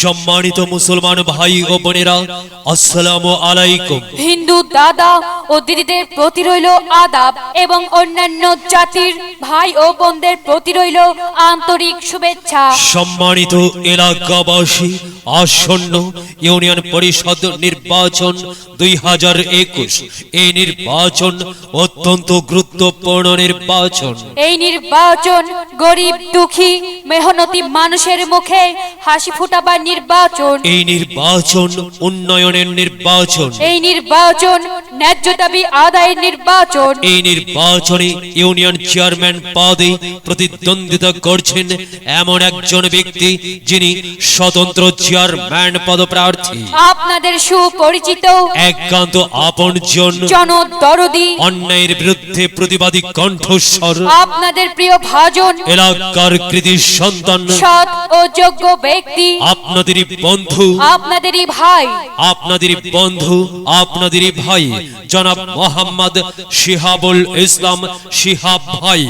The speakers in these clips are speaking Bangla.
সম্মানিত মুসলমান ভাই ও বোনেরা আসসালামু আলাইকুম। হিন্দু দাদা ও দিদিদের প্রতি রইল আদাব এবং অন্যান্য জাতির ভাই ও বোনদের প্রতি রইল আন্তরিক শুভেচ্ছা। সম্মানিত এলাকাবাসী আসন্ন ইউনিয়ন পরিষদ নির্বাচন দুই হাজার একুশ। এই নির্বাচন অত্যন্ত গুরুত্বপূর্ণ নির্বাচন। এই নির্বাচন গরিব দুঃখী মেহনতি মানুষের মুখে হাসি ফুটাবার নির্বাচন। এই নির্বাচন উন্নয়নের নির্বাচন। এই নির্বাচন ন্যায্য দাবি আদায়ের নির্বাচন। এই নির্বাচনে ইউনিয়ন চেয়ারম্যান পদে প্রতিদ্বন্দ্বিতা করছেন এমন একজন ব্যক্তি যিনি স্বতন্ত্র চেয়ারম্যান পদপ্রার্থী। আপনাদের সুপরিচিত একান্ত আপনজন জনদরদি। অন্যায়ের বিরুদ্ধে প্রতিবাদী কণ্ঠস্বর। আপনাদের প্রিয় ভাজন। এলাকার কৃতি সন্তান। সৎ ও যোগ্য ব্যক্তি। আপনাদেরই বন্ধু। আপনাদেরই ভাই। আপনাদেরই বন্ধু আপনাদেরই ভাই। জনাব মোহাম্মদ শিহাবুল ইসলাম শিহাব ভাই।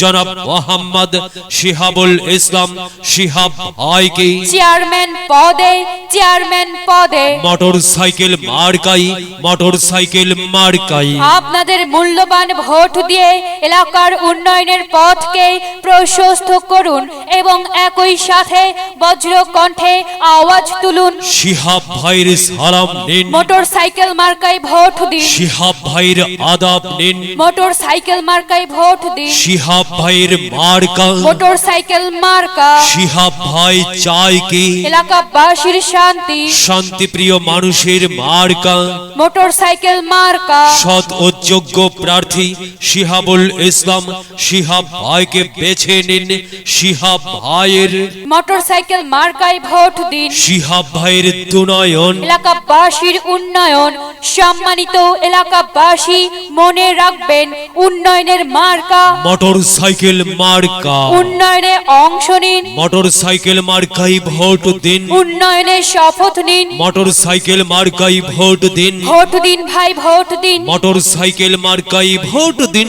জনাব মোহাম্মদ শিহাবুল ইসলাম শিহাব ভাইকে চেয়ারম্যান পদে চেয়ারম্যান পদে। মোটর সাইকেল মার্কাই মোটর সাইকেল মার্কাই। আপনাদের মূল্যবান ভোট দিয়ে এলাকার উন্নয়নের পথকে প্রশস্ত করুন এবং একই সাথে বজ্র কণ্ঠে আওয়াজ তুলুন। শিহাব ভাইয়ের সালাম নিন। মোটর সাইকেল মার্কায় ভোট দিন। শিহাব ভাইয়ের আদাব নিন। মোটর সাইকেল মার্কায় ভোট দিন। শিহাব ভাইয়ের মার্কা। মোটর সাইকেল মার্কা। শিহাব ভাই চায় কি? এলাকাবাসীর শান্তি। শান্তিপ্রিয় মানুষের মার্কা। মোটর সাইকেল মার্কা। সৎ ও যোগ্য প্রার্থী শিহাবুল ইসলাম শিহাব ভাইকে বেছে নিন। শিহাব ভাইয়ের মোটর সাইকেল মার্কায় ভোট দিন। শিহাব ভাইয়ের দুনয়ন। এলাকাবাসীর উন্নয়ন। সম্মানিত এলাকাবাসী মনে রাখবেন উন্নয়নের মার্কা। মোটর সাইকেল মার্কা। উন্নয়নে অংশ নিন। মোটর সাইকেল মার্কাই ভোট দিন। উন্নয়নে শপথ নিন। মোটর সাইকেল মার্কাই ভোট দিন। ভোট দিন ভাই ভোট দিন। মোটর সাইকেল মার্কাই ভোট দিন।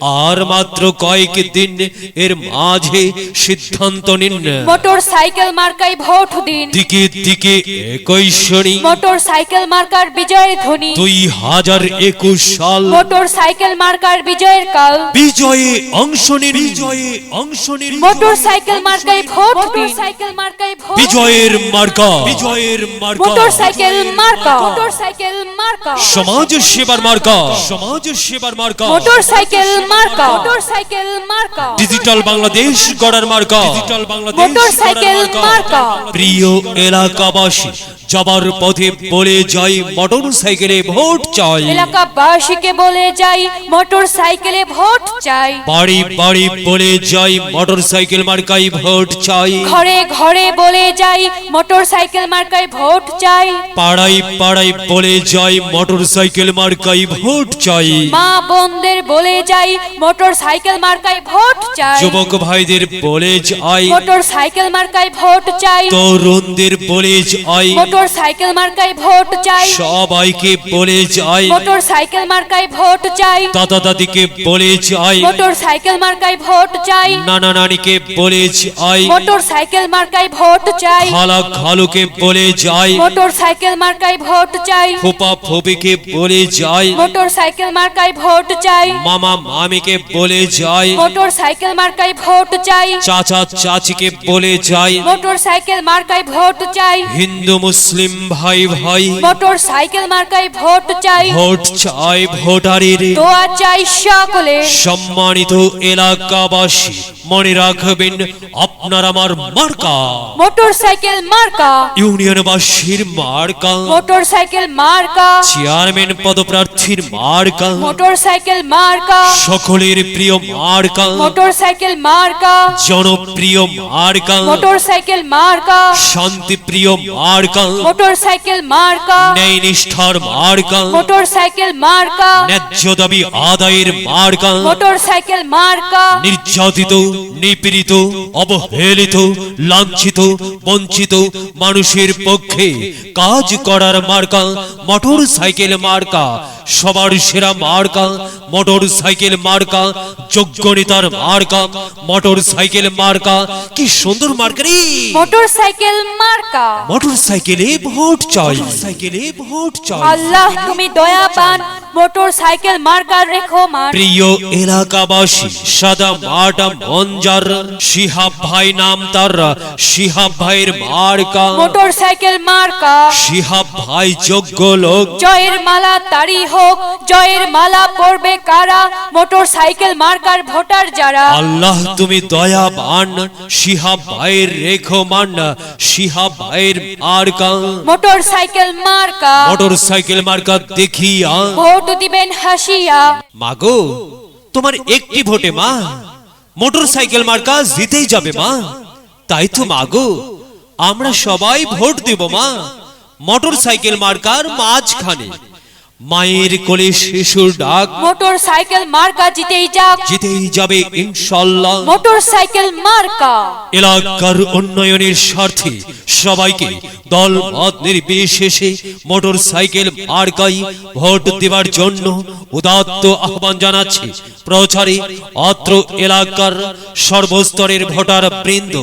আর মাত্র কয়েক দিন এর মাঝে সিদ্ধান্ত নিন। মোটর সাইকেল মার্কায় ভোট দিন। দিকে দিকে একই শনি মোটর সাইকেল মার্কার বিজয়ের ধ্বনি। দুই হাজার একুশ সাল মোটর সাইকেল মার্কার বিজয়ের কাল। বিজয়ে অংশ নিন। বিজয়ে অংশ নিন। মোটর সাইকেল মার্কায় ভোট দিন। সাইকেল মার্কায় ভোট বিজয়ের মার্কা। বিজয়ের মার্কা। মোটর সাইকেল মার্কা। মোটর সাইকেল মার্কা। সমাজ সেবার মার্কা। সমাজ সেবার মার্কা। মোটর সাইকেল মার্কা। মোটর সাইকেল মার্কা। ডিজিটাল বাংলাদেশ গড়ার মার্কা। ডিজিটাল বাংলাদেশ মোটর সাইকেল মার্কা। প্রিয় এলাকাবাসী যাবার পথে বলে যাই মোটর সাইকেলে ভোট চাই। এলাকাবাসীকে বলে যাই মোটর সাইকেলে ভোট চাই। বাড়ি বাড়ি বলে যাই মোটর সাইকেল মার্কাই ভোট চাই। ঘরে ঘরে বলে যাই মোটর সাইকেল মার্কায় ভোট চাই। পাড়ায় পাড়ায় বলে যাই মোটর সাইকেল মার্কাই ভোট চাই। মা বোনদের বলে যাই মোটর সাইকেল মার্কায় ভোট চাই। যুবক ভাইদের বলে যাই মোটর সাইকেল মার্কায় ভোট চাই। তরুণদের বলে যাই। মোটর সাইকেল মার্কায় ভোট চাই। সবাইকে বলে যাই মোটর সাইকেল মার্কায় ভোট চাই। দাদা দাদিকে বলে যাই মোটর সাইকেল মার্কায় ভোট চাই। নানা নানিকে বলে যাই মোটর সাইকেল মার্কায় ভোট চাই। খালা খালুকে বলে যাই মোটর সাইকেল মার্কায় ভোট চাই। ফুপা ফুপিকে বলে যাই মোটর সাইকেল মার্কায় ভোট চাই। মামা মামিকে বলে যাই মোটর সাইকেল মার্কায় ভোট চাই। চাচা চাচিকে বলে যাই মোটর সাইকেল মার্কায় ভোট চাই। হিন্দু মুসলিম ভাই ভাই। মোটর সাইকেল মার্কায় ভোট চাই ভোট চাই ভোটারের। দোয়া চাই সকলে সম্মানিত এলাকাবাসী মনে রাখবেন আপনার আমার মার্কা। মোটর সাইকেল মার্কা। ইউনিয়নবাসীর মার্কা। মোটর সাইকেল মার্কা। চেয়ারম্যান পদপ্রার্থীর মার্কা। মোটর সাইকেল মার্কা। সকলের প্রিয় মার্কা। মোটর সাইকেল মার্কা। জনপ্রিয় মার্কা। মোটর সাইকেল মার্কা। শান্তিপ্রিয় মার্কা। মোটর সাইকেল মার্কা। ন্যায় নিষ্ঠার মার্কা। মোটর সাইকেল মার্কা। ন্যায্য দাবি আদায়ের মার্কা। মোটর সাইকেল মার্কা। নির্যাতিত নিপীড়িত অবহেলিত লাঞ্ছিত বঞ্চিত মানুষের পক্ষে কাজ করার মার্কা মোটর সাইকেল মার্কা সবার সেরা মার্কা মোটর সাইকেল মার্কা যোগ্য নেতার মার্কা মোটর সাইকেল মার্কা কি সুন্দর মার্কা রে! মোটর সাইকেল মার্কা। মোটর সাইকেলে ভোট চাই। সাইকেলে ভোট চাই। আল্লাহ তুমি দয়াবান মোটর সাইকেল মার্কার রেখো মান প্রিয় এলাকাবাসী সাদা মাটা মঞ্জার শিহাব ভাই নাম তার। শিহাব ভাইয়ের মার্কা। মোটর সাইকেল মার্কা। শিহাব ভাই যোগ্য লোক। জয়ের মালা তারি হোক। জয়ের মালা পরবে কারা? মোটর সাইকেল মার্কার ভোটার যারা। আল্লাহ তুমি দয়াবান। শিহাব ভাইয়ের রেখো মান শিহাব ভাইয়ের মার্কা। মোটর সাইকেল মার্কা। মোটর সাইকেল মার্কা দেখিয়া। ভোট দিবেন হাসিয়া। মাগো তোমার একটি ভোটে মা। মোটর সাইকেল মার্কা জিতেই যাবে মা। তাই তো মাগো আমরা সবাই ভোট দেব মা। মোটরসাইকেল মার্কার মাঝখানে। মায়ের কোলে শিশুর ডাক। মোটর সাইকেল মার্কা জিতেই যাক। জিতেই যাবে ইনশাল্লাহ। মোটর সাইকেল মার্কা। এলাকার উন্নয়নের স্বার্থে সবাইকে দল মত নির্বিশেষে মোটর সাইকেল মার্কাই ভোট দেওয়ার জন্য উদাত্ত আহ্বান জানাচ্ছি প্রচারে অত্র এলাকার সর্বস্তরের ভোটার বৃন্দ।